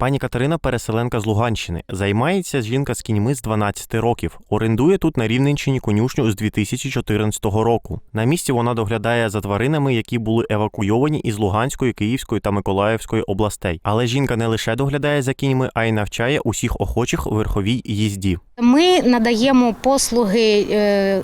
Пані Катерина переселенка з Луганщини. Займається жінка з кіньми з 12 років. Орендує тут на Рівненщині конюшню з 2014 року. На місці вона доглядає за тваринами, які були евакуйовані із Луганської, Київської та Миколаївської областей. Але жінка не лише доглядає за кіньми, а й навчає усіх охочих у верховій їзді. Ми надаємо послуги, е, е,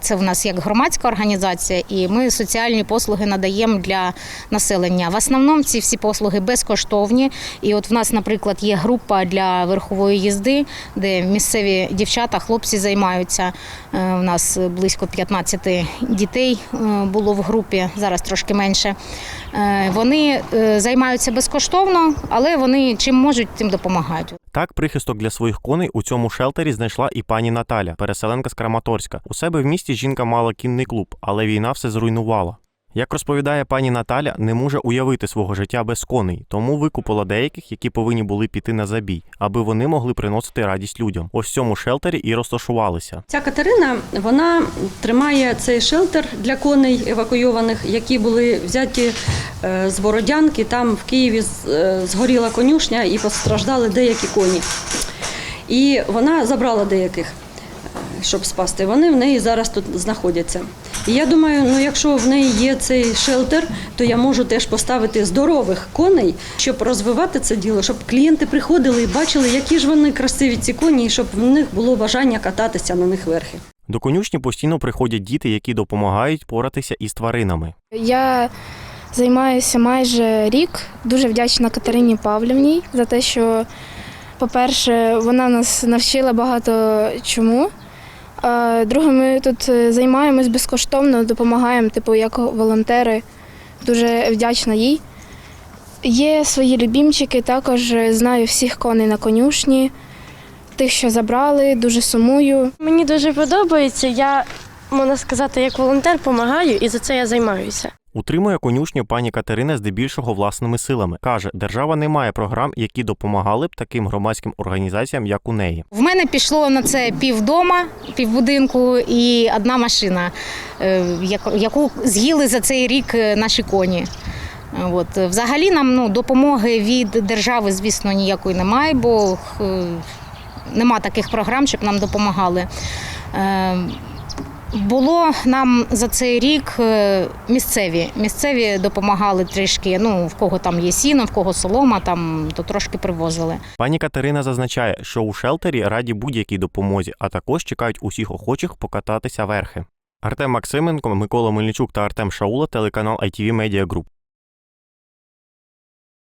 це в нас як громадська організація, і ми соціальні послуги надаємо для населення. В основному ці всі послуги безкоштовні. І от в нас, наприклад, є група для верхової їзди, де місцеві дівчата, хлопці займаються. Е, У нас близько 15 дітей е, було в групі, зараз трошки менше. Е, Вони е, займаються безкоштовно, але вони чим можуть, тим допомагають. Так, прихисток для своїх коней у цьому шелтері знайшла і пані Наталя, переселенка з Краматорська. У себе в місті жінка мала кінний клуб, але війна все зруйнувала. Як розповідає пані Наталя, не може уявити свого життя без коней, тому викупила деяких, які повинні були піти на забій, аби вони могли приносити радість людям. Ось в цьому шелтері і розташувалися. Ця Катерина вона тримає цей шелтер для коней евакуйованих, які були взяті е, з Бородянки. Там в Києві е, згоріла конюшня і постраждали деякі коні. І вона забрала деяких, е, щоб спасти. Вони в неї зараз тут знаходяться. І я думаю, ну якщо в неї є цей шелтер, то я можу теж поставити здорових коней, щоб розвивати це діло, щоб клієнти приходили і бачили, які ж вони красиві ці коні, і щоб в них було бажання кататися на них верхи. До конюшні постійно приходять діти, які допомагають поратися із тваринами. Я займаюся майже рік. Дуже вдячна Катерині Павлівній за те, що, по-перше, вона нас навчила багато чому. Друге, ми тут е, займаємось безкоштовно, допомагаємо, типу, як волонтери. Дуже вдячна їй. Є свої любімчики, також знаю всіх коней на конюшні, тих, що забрали, дуже сумую. Мені дуже подобається. Я можна сказати, як волонтер допомагаю, і за це я займаюся. Утримує конюшню пані Катерина здебільшого власними силами. Каже, держава не має програм, які допомагали б таким громадським організаціям, як у неї. В мене пішло на це пів дома, пів будинку і одна машина, е, яку- з'їли за цей рік е, наші коні. От. Взагалі нам ну, допомоги від держави, звісно, ніякої немає, бо е, нема таких програм, щоб нам допомагали. Було нам за цей рік е, місцеві. Місцеві допомагали трішки. Ну, в кого там є сіно, в кого солома, там то трошки привозили. Пані Катерина зазначає, що у шелтері раді будь-якій допомозі, а також чекають усіх охочих покататися верхи. Артем Максименко, Микола Мельничук та Артем Шаула, телеканал ITV Media Group.